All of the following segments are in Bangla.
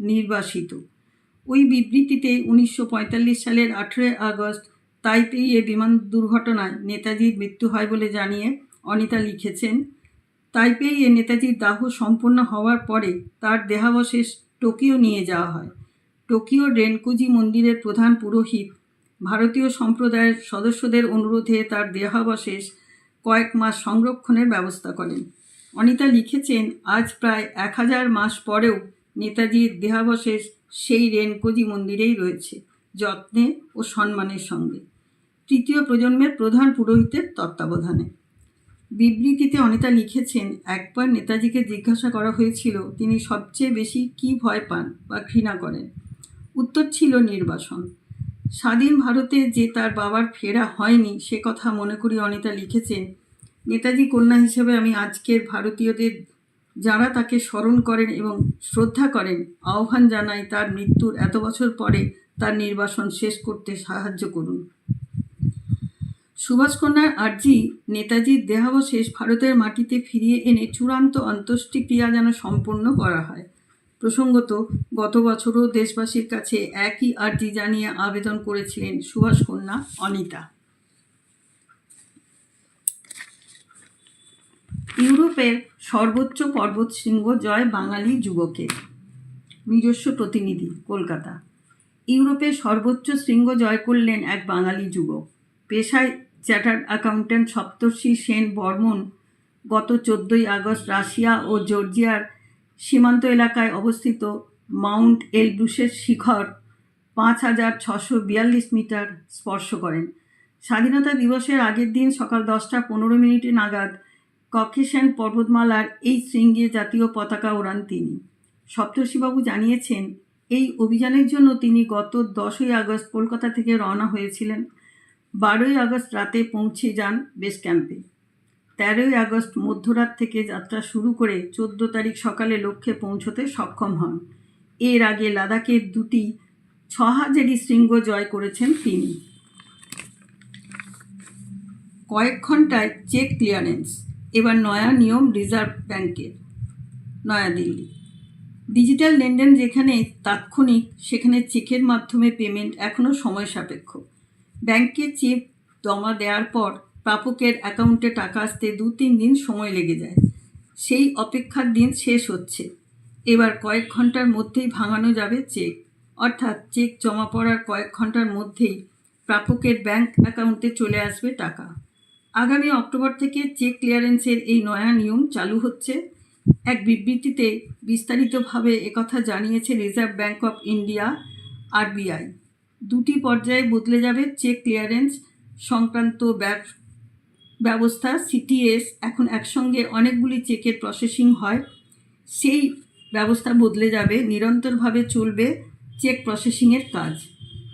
নির্বাসিত। ওই বিবৃতিতে উনিশশো পঁয়তাল্লিশ সালের আঠেরোই আগস্ট তাইপেইয়ে বিমান দুর্ঘটনায় নেতাজির মৃত্যু হয় বলে জানিয়ে অনিতা লিখেছেন, তাইপেইয়ে নেতাজির দাহ সম্পন্ন হওয়ার পরে তার দেহাবশেষ টোকিও নিয়ে যাওয়া হয়। টোকিও রেনকুজি মন্দিরের প্রধান পুরোহিত, ভারতীয় সম্প্রদায়ের সদস্যদের অনুরোধে তার দেহাবশেষ কয়েক মাস সংরক্ষণের ব্যবস্থা করেন। অনিতা লিখেছেন, আজ প্রায় এক হাজার মাস পরেও নেতাজির দেহাবশেষ সেই রেনকোজি মন্দিরেই রয়েছে, যত্নে ও সম্মানের সঙ্গে। তৃতীয় প্রজন্মের প্রধান পুরোহিতের তত্ত্বাবধানে। বিবৃতিতে অনিতা লিখেছেন, একবার নেতাজিকে জিজ্ঞাসা করা হয়েছিল, তিনি সবচেয়ে বেশি কি ভয় পান বা ঘৃণা করেন? উত্তর ছিল নির্বাসন। স্বাধীন ভারতে যে তার বাবার ফেরা হয়নি, সে কথা মনে করি অনিতা লিখেছেন, নেতাজি কন্যা হিসেবে আমি আজকের ভারতীয়দের যারা তাকে স্মরণ করেন এবং শ্রদ্ধা করেন, আহ্বান জানাই তার মৃত্যুর এত বছর পরে তার নির্বাসন শেষ করতে সাহায্য করুন। সুভাষকন্যার আর্জি নেতাজির দেহাবশেষ ভারতের মাটিতে ফিরিয়ে এনে চূড়ান্ত অন্ত্যেষ্টিক্রিয়া যেন সম্পন্ন করা হয়। প্রসঙ্গত, গত বছরও দেশবাসীর কাছে একই আর্জি জানিয়ে আবেদন করেছিলেন সুভাষকন্যা অনিতা। ইউরোপের সর্বোচ্চ পর্বত শৃঙ্গ জয় বাঙালি যুবকের নিজস্ব প্রতিনিধি, কলকাতা। ইউরোপের সর্বোচ্চ শৃঙ্গ জয় করলেন এক বাঙালি যুবক। পেশায় চ্যাটার্ড অ্যাকাউন্ট্যান্ট সপ্তর্ষি সেন বর্মন গত চোদ্দোই আগস্ট রাশিয়া ও জর্জিয়ার সীমান্ত এলাকায় অবস্থিত মাউন্ট এলব্রুসের শিখর পাঁচ হাজার ছশো বিয়াল্লিশ মিটার স্পর্শ করেন। স্বাধীনতা দিবসের আগের দিন সকাল দশটা পনেরো মিনিটে নাগাদ ককেশান পর্বতমালার এই শৃঙ্গে জাতীয় পতাকা ওড়ান তিনি। সপ্তর্ষিবাবু জানিয়েছেন, এই অভিযানের জন্য তিনি গত দশই আগস্ট কলকাতা থেকে রওনা হয়েছিলেন। বারোই আগস্ট রাতে পৌঁছে যান বেস ক্যাম্পে। তেরোই আগস্ট মধ্যরাত থেকে যাত্রা শুরু করে চোদ্দ তারিখ সকালে লক্ষ্যে পৌঁছতে সক্ষম হন। এর আগে লাদাখের দুটি ছ হাজারি শৃঙ্গ জয় করেছেন তিনি। কয়েক ঘন্টায় চেক ক্লিয়ারেন্স। এবার নয়া নিয়ম রিজার্ভ ব্যাংকের নয়াদিল্লি ডিজিটাল লেনদেন যেখানে তাৎক্ষণিক, সেখানে চেকের মাধ্যমে পেমেন্ট এখনও সময় সাপেক্ষ। ব্যাংকে চেক জমা দেওয়ার পর প্রাপকের অ্যাকাউন্টে টাকা আসতে দু তিন দিন সময় লেগে যায়। সেই অপেক্ষার দিন শেষ হচ্ছে। এবার কয়েক ঘণ্টার মধ্যেই ভাঙানো যাবে চেক। অর্থাৎ চেক জমা পড়ার কয়েক ঘণ্টার মধ্যেই প্রাপকের ব্যাংক অ্যাকাউন্টে চলে আসবে টাকা। আগামী অক্টোবর থেকে চেক ক্লিয়ারেন্সের এই নয়া নিয়ম চালু হচ্ছে। এক বিবৃতিতে বিস্তারিতভাবে একথা জানিয়েছে Reserve Bank of India, RBI. দুটি পর্যায়ে বদলে যাবে চেক ক্লিয়ারেন্স সংক্রান্ত ব্যব- ব্যবস্থা। সিটিএস এখন একসঙ্গে অনেকগুলি চেকের প্রসেসিং হয়। সেই ব্যবস্থা বদলে যাবে, নিরন্তরভাবে চলবে চেক প্রসেসিংয়ের কাজ।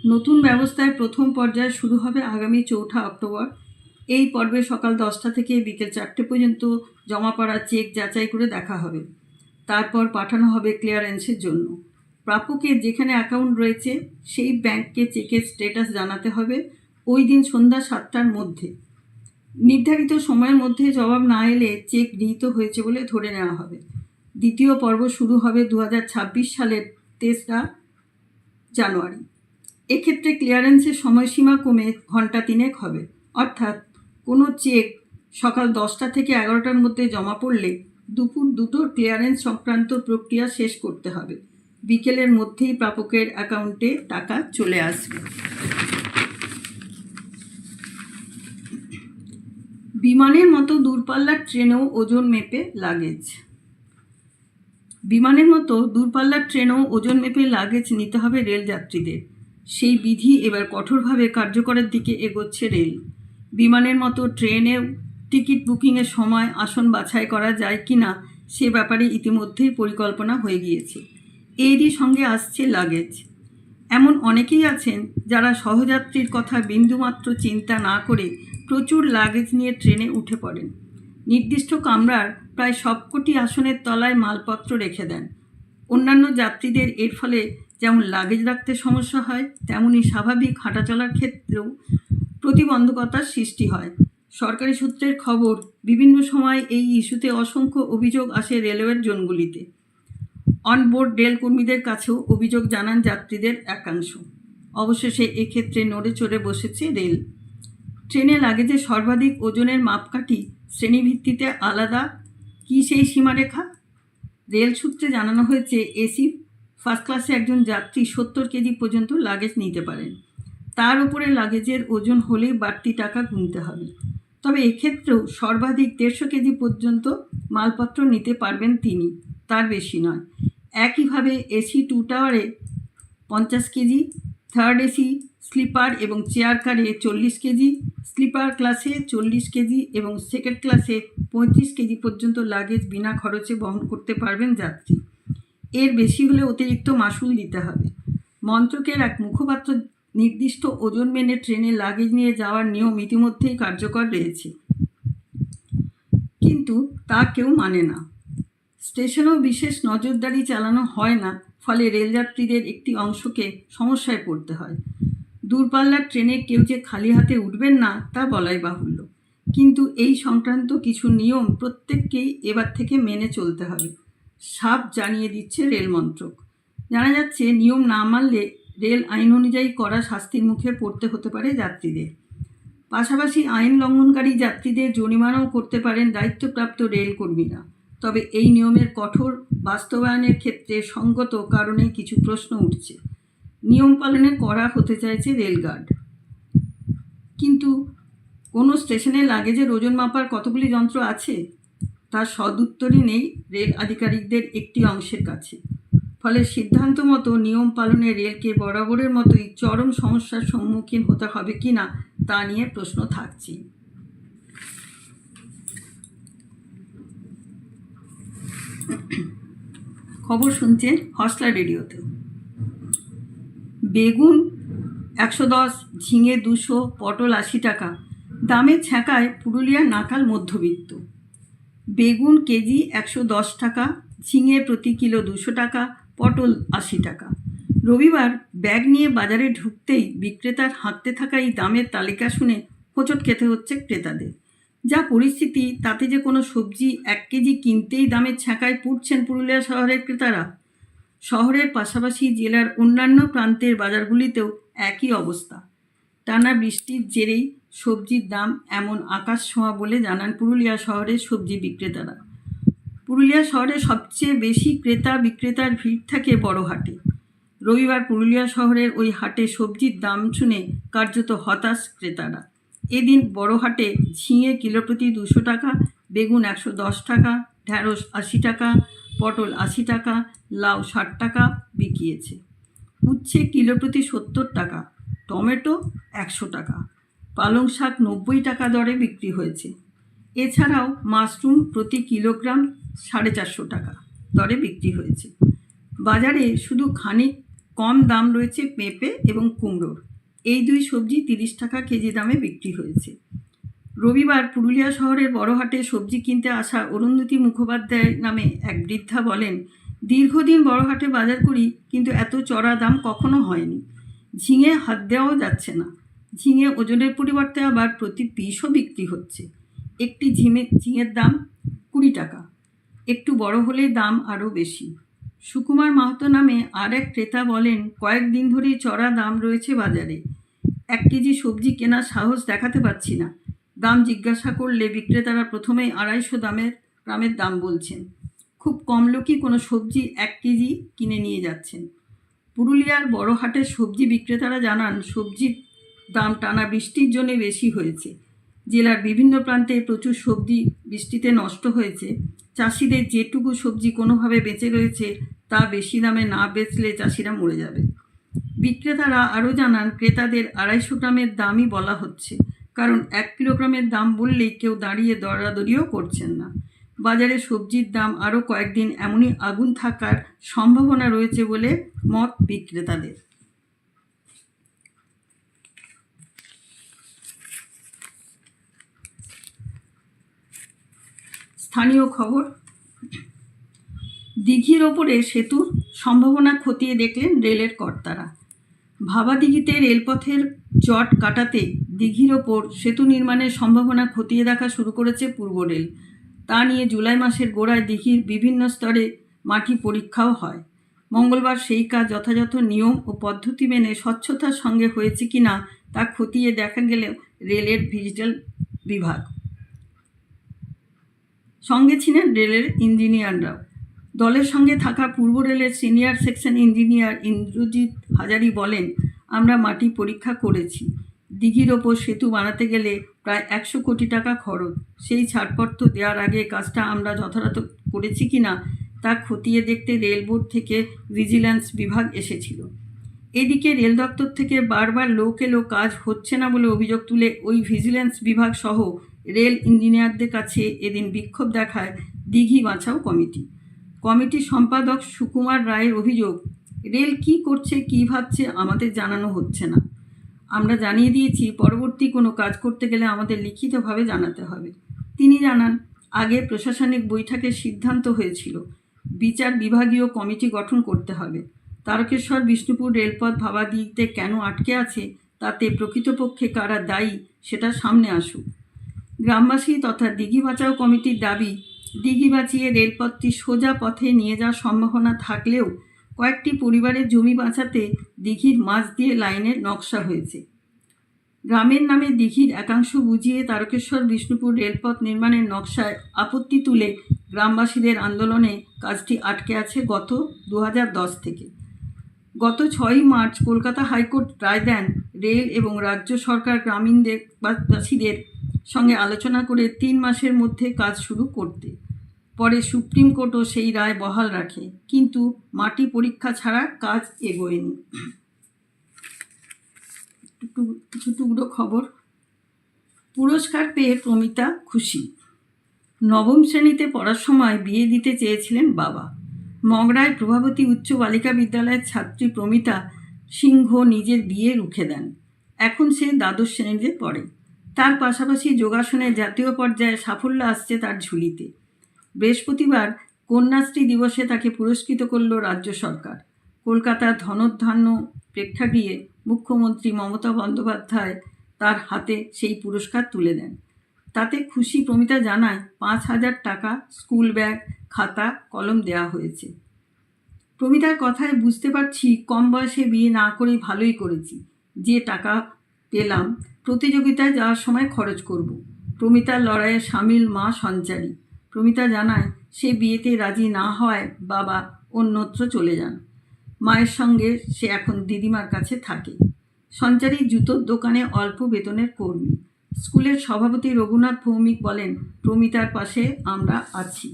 নতুন ব্যবস্থায় প্রথম পর্যায় শুরু হবে আগামী চৌঠা অক্টোবর। এই পর্বে সকাল দশটা থেকে বিকেল চারটে পর্যন্ত জমা পড়া চেক যাচাই করে দেখা হবে। তারপর পাঠানো হবে ক্লিয়ারেন্সের জন্য। প্রাপকের যেখানে অ্যাকাউন্ট রয়েছে, সেই ব্যাংককে চেকের স্ট্যাটাস জানাতে হবে ওই দিন সন্ধ্যা সাতটার মধ্যে। নির্ধারিত সময়ের মধ্যে জবাব না এলে চেক গৃহীত হয়েছে বলে ধরে নেওয়া হবে। দ্বিতীয় পর্ব শুরু হবে দু হাজার ছাব্বিশ সালের তেসরা জানুয়ারি। এক্ষেত্রে ক্লিয়ারেন্সের সময়সীমা কমে ঘণ্টা তিনেক হবে, অর্থাৎ কোনো চেক সকাল দশটা থেকে এগারোটার মধ্যে জমা পড়লে দুপুর দুটোর ক্লিয়ারেন্স সংক্রান্ত প্রক্রিয়া শেষ করতে হবে। বিকেলের মধ্যেই প্রাপকের অ্যাকাউন্টে টাকা চলে আসবে। বিমানের মতো দূরপাল্লার ট্রেনেও ওজন মেপে লাগেজ। বিমানের মতো দূরপাল্লার ট্রেনেও ওজন মেপে লাগেজ নিতে হবে রেল যাত্রীদের সেই বিধি এবার কঠোরভাবে কার্যকরের দিকে এগোচ্ছে রেল। বিমানের মতো ট্রেনেও টিকিট বুকিংয়ের সময় আসন বাছাই করা যায় কি না, সে ব্যাপারে ইতিমধ্যেই পরিকল্পনা হয়ে গিয়েছে। এরই সঙ্গে আসছে লাগেজ। এমন অনেকেই আছেন যারা সহযাত্রীর কথা বিন্দুমাত্র চিন্তা না করে প্রচুর লাগেজ নিয়ে ট্রেনে উঠে পড়েন। নির্দিষ্ট কামরার প্রায় সবকটি আসনের তলায় মালপত্র রেখে দেন। অন্যান্য যাত্রীদের এর ফলে যেমন লাগেজ রাখতে সমস্যা হয়, তেমনি স্বাভাবিক হাঁটাচলার ক্ষেত্রেও প্রতিবন্ধকতার সৃষ্টি হয়। সরকারি সূত্রের খবর, বিভিন্ন সময় এই ইস্যুতে অসংখ্য অভিযোগ আসে রেলওয়ের জোনগুলিতে। অনবোর্ড রেল কর্মীদের কাছেও অভিযোগ জানান যাত্রীদের একাংশ। অবশেষে এক্ষেত্রে নড়ে চড়ে বসেছে রেল। ট্রেনে লাগেজে সর্বাধিক ওজনের মাপকাঠি শ্রেণীভিত্তিতে আলাদা। কী সেই সীমারেখা? রেল সূত্রে জানানো হয়েছে, এসি ফার্স্ট ক্লাসে একজন যাত্রী সত্তর কেজি পর্যন্ত লাগেজ নিতে পারেন। তার উপরে লাগেজের ওজন হলেই বাড়তি টাকা গুনতে হবে। তবে এক্ষেত্রেও সর্বাধিক দেড়শো কেজি পর্যন্ত মালপত্র নিতে পারবেন তিনি, তার বেশি নয়। একইভাবে এসি টু টাওয়ারে পঞ্চাশ কেজি থার্ড এসি স্লিপার এবং চেয়ার কারে চল্লিশ কেজি স্লিপার ক্লাসে চল্লিশ কেজি এবং সেকেন্ড ক্লাসে পঁয়ত্রিশ কেজি পর্যন্ত লাগেজ বিনা খরচে বহন করতে পারবেন যাত্রী। এর বেশি হলে অতিরিক্ত মাসুল দিতে হবে। মন্ত্রকের এক মুখপাত্র নির্দিষ্ট ওজন মেনে ট্রেনে লাগেজ নিয়ে যাওয়ার নিয়ম ইতিমধ্যেই কার্যকর রয়েছে। কিন্তু তা কেউ মানে না। স্টেশনেও বিশেষ নজরদারি চালানো হয় না, ফলে রেলযাত্রীদের একটি অংশকে সমস্যায় পড়তে হয়। দূরপাল্লার ট্রেনে কেউ যে খালি হাতে উঠবেন না, তা বলাই বাহুল্য। কিন্তু এই সংক্রান্ত কিছু নিয়ম প্রত্যেককেই এবার থেকে মেনে চলতে হবে। সাপ জানিয়ে দিচ্ছে রেল মন্ত্রক। জানা যাচ্ছে, নিয়ম না মানলে রেল আইন অনুযায়ী করা শাস্তির মুখে পড়তে হতে পারে যাত্রীদের। পাশাপাশি আইন লঙ্ঘনকারী যাত্রীদের জরিমানাও করতে পারেন দায়িত্বপ্রাপ্ত রেল কর্মীরা। তবে এই নিয়মের কঠোর বাস্তবায়নের ক্ষেত্রে সঙ্গত কারণে কিছু প্রশ্ন উঠছে। নিয়ম পালনে করা হতে চাইছে রেলগার্ড। কিন্তু কোনো স্টেশনে লাগেজের ওজন মাপার কতগুলি যন্ত্র আছে? তার সদুত্তরই নেই রেল আধিকারিকদের একটি অংশের কাছে। ফলে সিদ্ধান্ত মতো নিয়ম পালনে রেলকে বরাবরের মতোই চরম সমস্যার সম্মুখীন হতে হবে কি না, তা নিয়ে প্রশ্ন থাকছে। খবর শুনছে হসলা রেডিওতে। বেগুন একশো দশ, ঝিঙে দুশো, পটল আশি টাকা। দামের ছ্যাঁকায় পুরুলিয়া নাকাল মধ্যবিত্ত। বেগুন কেজি একশো দশ টাকা, ঝিঙে প্রতি কিলো দুশো টাকা, পটল আশি টাকা। রবিবার ব্যাগ নিয়ে বাজারে ঢুকতেই বিক্রেতার হাঁটতে থাকা এই দামের তালিকা শুনে হোঁচট খেতে হচ্ছে ক্রেতাদের। যা পরিস্থিতি, তাতে যে কোনো সবজি এক কেজি কিনতেই দামের ছ্যাঁকায় পুড়ছেন পুরুলিয়া শহরের ক্রেতারা। শহরের পাশাপাশি জেলার অন্যান্য প্রান্তের বাজারগুলিতেও একই অবস্থা। টানা বৃষ্টির জেরেই সবজির দাম এমন আকাশ ছোঁয়া বলে জানান পুরুলিয়া শহরের সবজি বিক্রেতারা। পুরুলিয়া শহরে সবচেয়ে বেশি ক্রেতা বিক্রেতার ভিড় থাকে বড় হাটে। রবিবার পুরুলিয়া শহরের ওই হাটে সবজির দাম শুনে কার্যত হতাশ ক্রেতারা। এদিন বড় হাটে ঝিঙে কিলো প্রতি দুশো টাকা, বেগুন একশো দশ টাকা, ঢ্যাঁড়স আশি টাকা, পটল আশি টাকা, লাউ ষাট টাকা বিকিয়েছে। উচ্ছে কিলো প্রতি সত্তর টাকা, টমেটো একশো টাকা পালং শাক নব্বই টাকা দরে বিক্রি হয়েছে। এছাড়াও মাশরুম প্রতি কিলোগ্রাম সাড়ে চারশো টাকা দরে বিক্রি হয়েছে। বাজারে শুধু খানিক কম দাম রয়েছে পেঁপে এবং কুমড়োর। এই দুই সবজি তিরিশ টাকা কেজি দামে বিক্রি হয়েছে। রবিবার পুরুলিয়া শহরের বড়হাটে সবজি কিনতে আসা অরুন্ধতী মুখোপাধ্যায় নামে এক বৃদ্ধা বলেন, দীর্ঘদিন বড়হাটে বাজার করি, কিন্তু এত চড়া দাম কখনো হয়নি। ঝিঙে হাত দেওয়াও যাচ্ছে না। ঝিঙে ওজনের পরিবর্তে আবার প্রতি পিসও বিক্রি হচ্ছে। একটি ঝিমে, ঝিঙের দাম কুড়ি টাকা। একটু বড় হলে দাম আরও বেশি। সুকুমার মাহাতো নামে আর এক ক্রেতা বলেন, কয়েকদিন ধরেই চড়া দাম রয়েছে বাজারে। এক কেজি সবজি কেনার সাহস দেখাতে পারছি না। দাম জিজ্ঞাসা করলে বিক্রেতারা প্রথমেই আড়াইশো দামের, গ্রামের দাম বলছেন। খুব কম লোকই কোনো সবজি এক কেজি কিনে নিয়ে যাচ্ছেন। পুরুলিয়ার বড় হাটের সবজি বিক্রেতারা জানান, সবজির দাম টানা বৃষ্টির জন্য বেশি হয়েছে। জেলার বিভিন্ন প্রান্তে প্রচুর সবজি বৃষ্টিতে নষ্ট হয়েছে। চাষিদের যেটুকু সবজি কোনোভাবে বেঁচে রয়েছে, তা বেশি দামে না বেচলে চাষিরা মরে যাবে। বিক্রেতারা আরও জানান, ক্রেতাদের আড়াইশো গ্রামের দামই বলা হচ্ছে, কারণ এক কিলোগ্রামের দাম বললেই কেউ দাঁড়িয়ে দরাদরিও করছেন না। বাজারে সবজির দাম আরও কয়েকদিন এমনই আগুন থাকার সম্ভাবনা রয়েছে বলে মত বিক্রেতাদের। স্থানীয় খবর। দিঘির ওপরে সেতুর সম্ভাবনা খতিয়ে দেখলেন রেলের কর্তারা। ভাবাদিঘিতে রেলপথের জট কাটাতে দিঘির ওপর সেতু নির্মাণের সম্ভাবনা খতিয়ে দেখা শুরু করেছে পূর্ব রেল। তা নিয়ে জুলাই মাসের গোড়ায় দিঘির বিভিন্ন স্তরে মাটি পরীক্ষাও হয়। মঙ্গলবার সেই কাজ যথাযথ নিয়ম ও পদ্ধতি মেনে স্বচ্ছতার সঙ্গে হয়েছে কিনা তা খতিয়ে দেখা গেলে রেলের ডিজিটাল বিভাগ সঙ্গে ছিলেন রেলের ইঞ্জিনিয়াররাও দলের সঙ্গে থাকা পূর্ব রেলের senior section engineer Indrajit Hazari বলেন, আমরা মাটি পরীক্ষা করেছি। দিঘির ওপর সেতু বানাতে গেলে প্রায় একশো কোটি টাকা খরচ। সেই ছাড়পত্র দেওয়ার আগে কাজটা আমরা যথাযথ করেছি কি না, তা খতিয়ে দেখতে রেল বোর্ড থেকে ভিজিল্যান্স বিভাগ এসেছিল। এদিকে রেল দপ্তর থেকে বারবার লোক এলো কাজ হচ্ছে না বলে অভিযোগ তুলে ওই ভিজিল্যান্স বিভাগ সহ রেল ইঞ্জিনিয়ারদের কাছে এদিন বিক্ষোভ দেখায় দিঘি বাঁচাও কমিটি। কমিটির সম্পাদক সুকুমার রায়ের অভিযোগ, রেল কি করছে, কি ভাবছে আমাদের জানানো হচ্ছে না। আমরা জানিয়ে দিয়েছি, পরবর্তী কোনো কাজ করতে গেলে আমাদের লিখিতভাবে জানাতে হবে। তিনি জানান, আগে প্রশাসনিক বৈঠকের সিদ্ধান্ত হয়েছিল। বিচার বিভাগীয় কমিটি গঠন করতে হবে। তারকেশ্বর বিষ্ণুপুর রেলপথ ভাবাদিতে কেন আটকে আছে, তাতে প্রকৃতপক্ষে কারা দায়ী, সেটা সামনে আসুক। গ্রামবাসী তথা দিঘি বাঁচাও কমিটির দাবি, দিঘি বাঁচিয়ে রেলপথটি সোজা পথে নিয়ে যাওয়ার সম্ভাবনা থাকলেও কয়েকটি পরিবারের জমি বাঁচাতে দিঘির মাঝ দিয়ে লাইনের নকশা হয়েছে। গ্রামের নামে দিঘির একাংশ বুঝিয়ে তারকেশ্বর বিষ্ণুপুর রেলপথ নির্মাণের নকশায় আপত্তি তুলে গ্রামবাসীদের আন্দোলনে কাজটি আটকে আছে গত দু হাজার দশ থেকে। গত ছয়ই মার্চ কলকাতা হাইকোর্ট রায় দেন রেল এবং রাজ্য সরকার গ্রামীণদের বাসীদের সঙ্গে আলোচনা করে তিন মাসের মধ্যে কাজ শুরু করতে। পরে সুপ্রিম কোর্টও সেই রায় বহাল রাখে, কিন্তু মাটি পরীক্ষা ছাড়া কাজ এগোয়নি। কিছু টুকরো খবর। পুরস্কার পেয়ে প্রমিতা খুশি। নবম শ্রেণীতে পড়ার সময় বিয়ে দিতে চেয়েছিলেন বাবা। মগরায় প্রভাবতী উচ্চ বালিকা বিদ্যালয়ের ছাত্রী প্রমিতা সিংহ নিজের বিয়ে রুখে দেন। এখন সে দ্বাদশ শ্রেণীতে পড়ে। তার পাশাপাশি যোগাসনে জাতীয় পর্যায়ে সাফল্য আসছে তার ঝুলিতে। বৃহস্পতিবার কন্যাশ্রী দিবসে তাকে পুরস্কৃত করল রাজ্য সরকার। কলকাতার ধনধান্য প্রেক্ষাগৃহে মুখ্যমন্ত্রী মমতা বন্দ্যোপাধ্যায় তার হাতে সেই পুরস্কার তুলে দেন। তাতে খুশি প্রমিতা জানায়, পাঁচ হাজার টাকা, স্কুল ব্যাগ, খাতা, কলম দেওয়া হয়েছে। প্রমিতার কথায় বুঝতে পারছি কম বয়সে বিয়ে না করে ভালোই করেছি। যে টাকা পেলাম, প্রতিযোগিতায় যাওয়ার সময় খরচ করব। প্রমিতার লড়াইয়ে সামিল মা সঞ্চারী। প্রমিতা জানায়, সে বিয়েতে রাজি না হওয়ায় বাবা অন্যত্র চলে যান। মায়ের সঙ্গে সে এখন দিদিমার কাছে থাকে। সঞ্চারী জুতোর দোকানে অল্প বেতনের কর্মী। স্কুলের সভাপতি রঘুনাথ ভৌমিক বলেন, প্রমিতার পাশে আমরা আছি।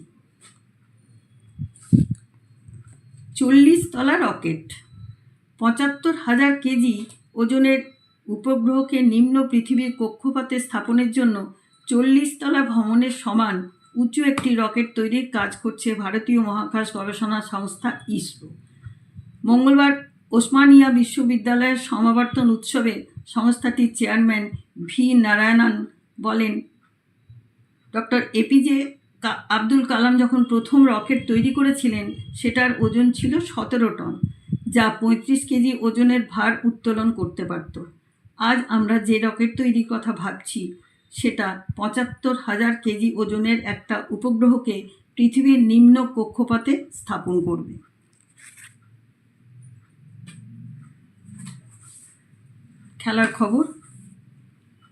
চল্লিশ তলা রকেট। পঁচাত্তর হাজার কেজি ওজনের উপগ্রহকে নিম্ন পৃথিবীর কক্ষপথে স্থাপনের জন্য চল্লিশ তলা ভ্রমণের সমান উঁচু একটি রকেট তৈরির কাজ করছে ভারতীয় মহাকাশ গবেষণা সংস্থা ইসরো। মঙ্গলবার ওসমানিয়া বিশ্ববিদ্যালয়ের সমাবর্তন উৎসবে সংস্থাটির চেয়ারম্যান ভি নারায়ণন বলেন, ডক্টর এপিজে আব্দুল কালাম যখন প্রথম রকেট তৈরি করেছিলেন, সেটার ওজন ছিল সতেরো টন, যা পঁয়ত্রিশ কেজি ওজনের ভার উত্তোলন করতে পারত। আজ আমরা যে রকেট তৈরির কথা ভাবছি, সেটা পঁচাত্তর হাজার কেজি ওজনের একটা উপগ্রহকে পৃথিবীর নিম্ন কক্ষপথে স্থাপন করবে। খেলার খবর,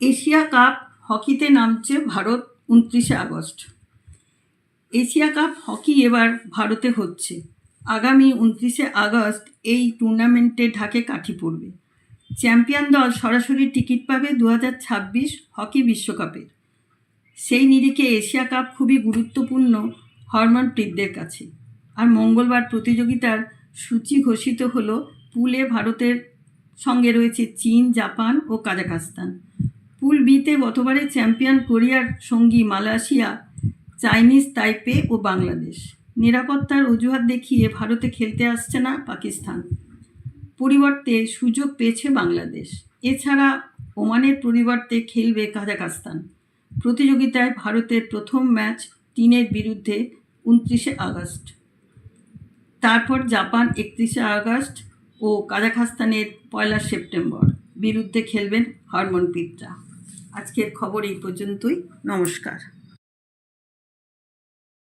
এশিয়া কাপ হকিতে নামছে ভারত উনত্রিশে আগস্ট। এশিয়া কাপ হকি এবার ভারতে হচ্ছে। আগামী উনত্রিশে আগস্ট এই টুর্নামেন্টে ঢাকে কাঠি পড়বে। চ্যাম্পিয়ন দল সরাসরি টিকিট পাবে দু হকি বিশ্বকাপের সেই নিরিখে এশিয়া কাপ খুবই গুরুত্বপূর্ণ হরমনপ্রীতদের কাছে। আর মঙ্গলবার প্রতিযোগিতার সূচি ঘোষিত হলো পুলে ভারতের সঙ্গে রয়েছে চীন, জাপান ও কাজাখস্তান। পুল বিতে গতবারের চ্যাম্পিয়ন কোরিয়ার সঙ্গী মালয়েশিয়া, চাইনিজ, তাইপে ও বাংলাদেশ। নিরাপত্তার অজুহাত দেখিয়ে ভারতে খেলতে আসছে না পাকিস্তান। পরিবর্তে সুযোগ পেয়েছে বাংলাদেশ। এছাড়া ওমানের পরিবর্তে খেলবে কাজাখস্তান। প্রতিযোগিতায় ভারতের প্রথম ম্যাচ চীনের বিরুদ্ধে উনত্রিশে আগস্ট। তারপর জাপান একত্রিশে আগস্ট ও কাজাখস্তানের পয়লা সেপ্টেম্বর বিরুদ্ধে খেলবেন হরমনপ্রীতরা। আজকের খবর এই পর্যন্তই। নমস্কার।